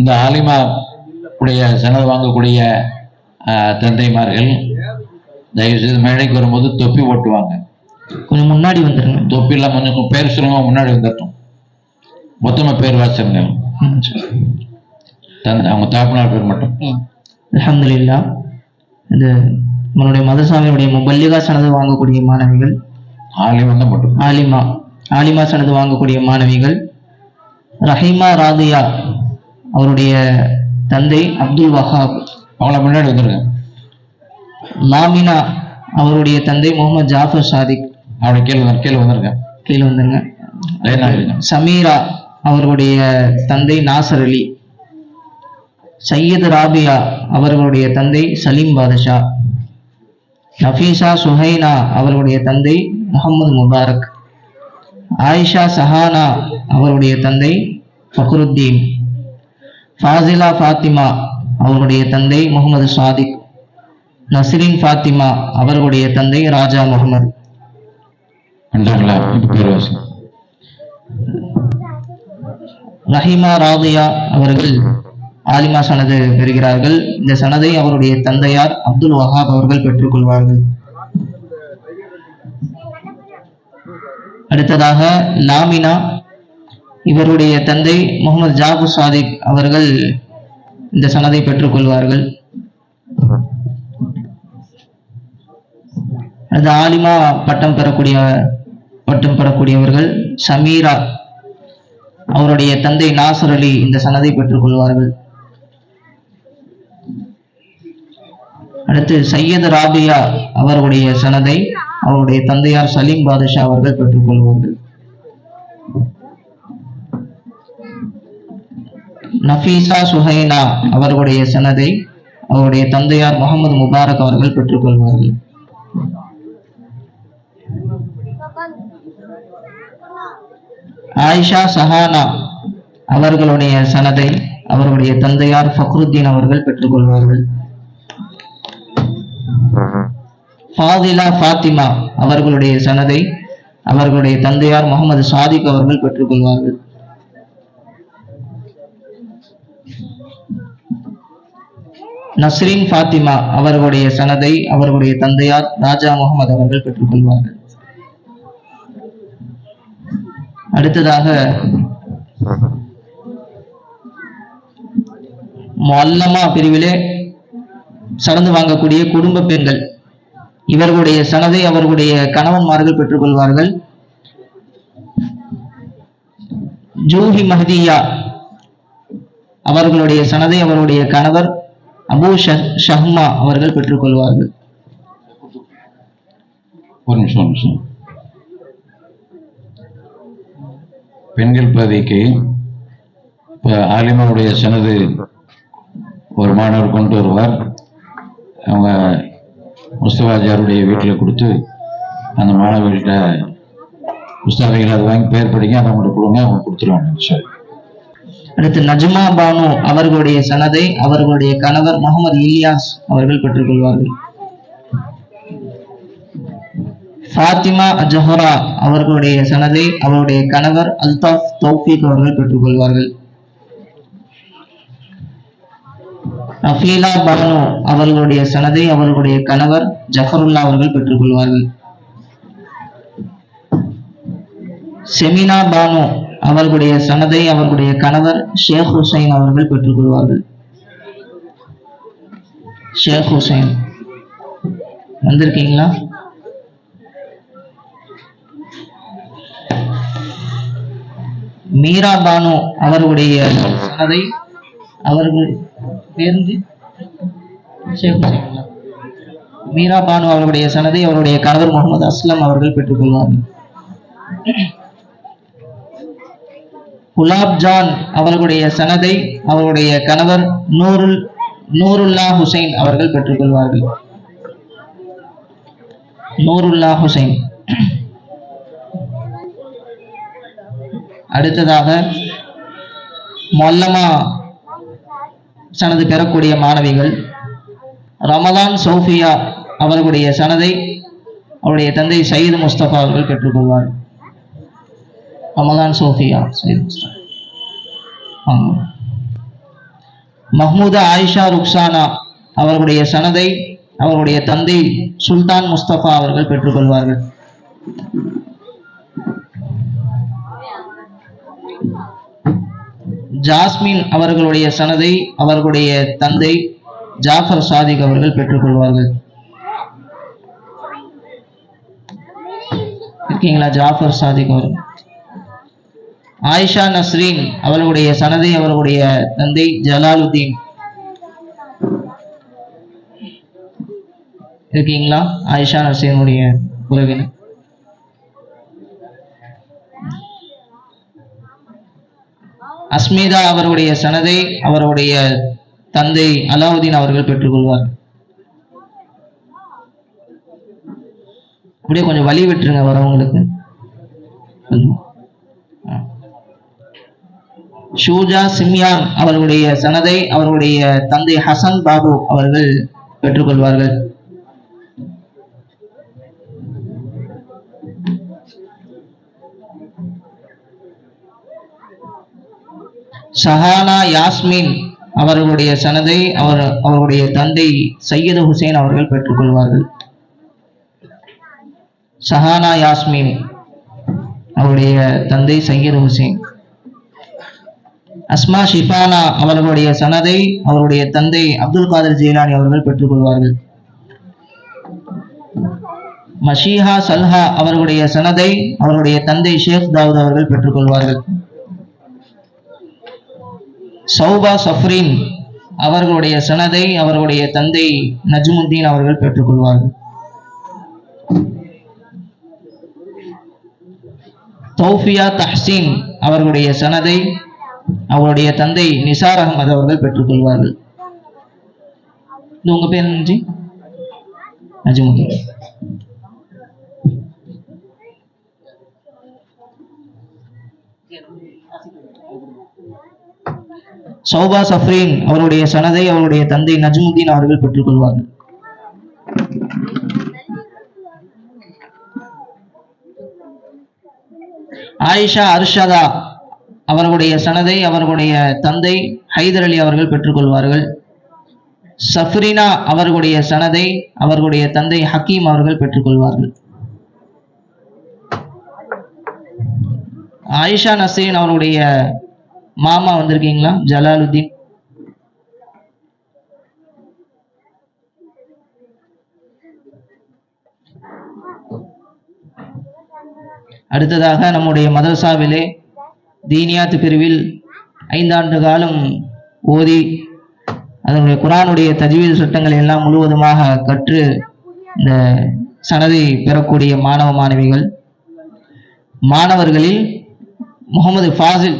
இந்த ஆலிமா உடைய சனது வாங்கக்கூடிய தந்தைமார்கள் தயவு செய்து மேடைக்கு வரும்போது தொப்பி ஓட்டுவாங்க. கொஞ்சம் முன்னாடி வந்துருங்க. தொப்பிலாம் கொஞ்சம் பேர் சொல்லுங்க முன்னாடி வந்துட்டோம் மொத்தமா பேர் வாசிருங்க. தந்தை அவங்க தாப்பனார் பேர் மட்டும். அல்ஹம்துலில்லா. இது நம்மளுடைய மதசாமியுடைய முபல்லிகா சனது வாங்கக்கூடிய மாணவிகள். ஆலிமா தான் மட்டும். ஆலிமா ஆலிமா சனது வாங்கக்கூடிய மாணவிகள். ரஹீமா ராதியா அவருடைய தந்தை அப்துல் வஹாப். அவங்கள முன்னாடி வந்துருங்க. லாமினா அவருடைய தந்தை முகமது ஜாஃபர் சாதிக். அவனை கீழே வந்து கீழே வந்துருங்க. கீழே வந்துருங்க. சமீரா அவர்களுடைய தந்தை நாசர் அலி. சையது ராபியா அவர்களுடைய தந்தை சலீம் பாதுஷா. நஃபீசா சுஹைனா அவர்களுடைய தந்தை முகமது முபாரக். ஆயிஷா சஹானா அவருடைய தந்தை ஃபக்ருத்தீன். ஃபாசிலா ஃபாத்திமா அவருடைய தந்தை முகமது சாதிக். நஸ்ரீன் ஃபாத்திமா அவர்களுடைய தந்தை ராஜா முகமது. ரஹீமா ராதியா அவர்கள் ஆலிமா சனது பெறுகிறார்கள். இந்த சனதை அவருடைய தந்தையார் அப்துல் வஹாப் அவர்கள் பெற்றுக்கொள்வார்கள் அடுத்ததாக லாமினா இவருடைய தந்தை முகமது ஜாபு சாதிக் அவர்கள் இந்த சனதை பெற்றுக்கொள்வார்கள். அடுத்து ஆலிமா பட்டம் பெறக்கூடிய பட்டம் பெறக்கூடியவர்கள். சமீரா அவருடைய தந்தை நாசர் அலி இந்த சனதை பெற்றுக்கொள்வார்கள். அடுத்து சையது ராபியா அவருடைய சனதை அவருடைய தந்தையார் சலீம் பாதுஷா அவர்கள் பெற்றுக்கொள்வார்கள். நஃபீசா சுஹைனா அவர்களுடைய சனதை அவருடைய தந்தையார் முகமது முபாரக் அவர்கள் பெற்றுக்கொள்வார்கள். ஆயிஷா சஹானா அவர்களுடைய சனதை அவருடைய தந்தையார் ஃபக்ருத்தீன் அவர்கள் பெற்றுக்கொள்வார்கள். ஃபாதிலா ஃபாத்திமா அவர்களுடைய சனதை அவர்களுடைய தந்தையார் முகமது சாதிக் அவர்கள் பெற்றுக்கொள்வார்கள். நஸ்ரீன் ஃபாத்திமா அவர்களுடைய சனதை அவர்களுடைய தந்தையார் ராஜா முகமது அவர்கள் பெற்றுக்கொள்வார்கள். அடுத்ததாக மொல்லமா பிரிவிலே சடந்து வாங்கக்கூடிய குடும்ப பெண்கள். இவர்களுடைய சனதை அவர்களுடைய கணவன்மார்கள் பெற்றுக்கொள்வார்கள். ஜூஹி மஹதியா அவர்களுடைய சனதை அவருடைய கணவர் அபு ஷஹ்- ஷஹ்மா அவர்கள் பெற்றுக்கொள்வார்கள். ஒரு நிமிஷம் ஒரு நிமிஷம். பெண்கள் பதவிக்கு இப்போ ஆலிமாவுடைய சனது ஒரு மாணவர் கொண்டு வருவார். அவங்க முஸ்தபாஜாருடைய வீட்டில் கொடுத்து அந்த மாணவர்கள்ட்ட புஸ்தகங்கள் அதை வாங்கி பேர் படிங்க அதை அவங்களுக்கு கொடுங்க அவங்க கொடுத்துருவாங்க சார் அடுத்து நஜ்மா பானு அவர்களுடைய சனதை அவர்களுடைய கணவர் முகமது இலியாஸ் அவர்கள் பெற்றுக்கொள்வார்கள். ஃபாத்திமா ஜஹரா அவர்களுடைய சனதை அவருடைய கணவர் அல்தாஃப் தௌஃபீக் அவர்கள் பெற்றுக்கொள்வார்கள். ரஃபீலா பானு அவர்களுடைய சனதை அவர்களுடைய கணவர் ஜஃபருல்லா அவர்கள் பெற்றுக்கொள்வார்கள். செமினா பானு அவர்களுடைய சனதை அவர்களுடைய கணவர் ஷேக் ஹுசைன் அவர்கள் பெற்றுக்கொள்வார்கள் ஷேக் ஹுசைன். வந்திருக்கீங்களா? மீரா பானு அவர்களுடைய சனதை அவர்கள் பேருந்து ஷேக் ஹுசைன்களா? மீரா பானு அவர்களுடைய சனதை அவருடைய கணவர் முகமது அஸ்லம் அவர்கள் பெற்றுக்கொள்வார்கள் குலாப்ஜான் அவர்களுடைய சனதை அவருடைய கணவர் நூருல் நூருல்லா ஹுசைன் அவர்கள் பெற்றுக்கொள்வார்கள். நூருல்லா ஹுசைன். அடுத்ததாக மொல்லமா சனது பெறக்கூடிய மாணவிகள் ரமதான் சௌஃபியா அவர்களுடைய சனதை அவருடைய தந்தை சயீது முஸ்தபா அவர்கள் பெற்றுக்கொள்வார்கள். ரமலான் சோஃபியா மஹ்மூதா ஆயிஷா ருக்ஸானா அவர்களுடைய சனதை அவருடைய தந்தை சுல்தான் முஸ்தபா அவர்கள் பெற்றுக்கொள்வார்கள் ஜாஸ்மின் அவர்களுடைய சனதை அவர்களுடைய தந்தை ஜாஃபர் சாதிக் அவர்கள் பெற்றுக்கொள்வார்கள் இருக்கீங்களா ஜாஃபர் சாதிக் அவர்கள்? ஆயிஷா நஸ்ரீன் அவர்களுடைய சனதை அவர்களுடைய தந்தை ஜலாலுதீன். இருக்கீங்களா? ஆயிஷா நஸ்ரீனுடைய உறவினர். அஸ்மிதா அவருடைய சனதை அவருடைய தந்தை அலாவுதீன் அவர்கள் பெற்றுக்கொள்வார். அப்படியே கொஞ்சம் வழி விட்டுருங்க வரவங்களுக்கு. ஆ. ஷூஜா சிம்யான் அவர்களுடைய சனதை அவருடைய தந்தை ஹசன் பாபு அவர்கள் பெற்றுக்கொள்வார்கள். சஹானா யாஸ்மின் அவர்களுடைய சனதை அவர் அவருடைய தந்தை சையது ஹுசேன் அவர்கள் பெற்றுக்கொள்வார்கள். சஹானா யாஸ்மின் அவருடைய தந்தை சையது ஹுசேன். அஸ்மா ஷிஃபானா அவர்களுடைய சனதை அவருடைய தந்தை அப்துல் காதர் ஜெயிலானி அவர்கள் பெற்றுக்கொள்வார்கள். மஷீஹா சல்ஹா அவர்களுடைய சனதை அவருடைய தந்தை ஷேக் தாவூத் அவர்கள் பெற்றுக்கொள்வார்கள். சௌபா சஃப்ரின் அவர்களுடைய சனதை அவர்களுடைய தந்தை நஜ்முத்தீன் அவர்கள் பெற்றுக்கொள்வார்கள். தௌஃபியா தஹ்சீன் அவர்களுடைய சனதை அவருடைய தந்தை நிசார் அகமது அவர்கள் பெற்றுக்கொள்வார்கள் உங்க பேர் நன்றி ஜி சௌபா சஃப்ரீன் அவருடைய சனதை அவருடைய தந்தை நஜ்முதீன் அவர்கள் பெற்றுக்கொள்வார்கள் ஆயிஷா அர்ஷதா அவர்களுடைய சனதை அவர்களுடைய தந்தை ஹைதர் அலி அவர்கள் பெற்றுக்கொள்வார்கள். சஃப்ரினா அவர்களுடைய சனதை அவர்களுடைய தந்தை ஹக்கீம் அவர்கள் பெற்றுக்கொள்வார்கள். ஆயிஷா நசீன் அவருடைய மாமா வந்திருக்கீங்களா? ஜலாலுத்தீன் அடுத்ததாக நம்முடைய மதரசாவிலே தீனியாத்து பிரிவில் ஐந்தாண்டு காலம் ஓதி அதனுடைய குரானுடைய தஜ்வீது சட்டங்களை எல்லாம் முழுவதுமாக கற்று இந்த சனதை பெறக்கூடிய மாணவ மாணவிகள். மாணவர்களில் முகமது ஃபாசில்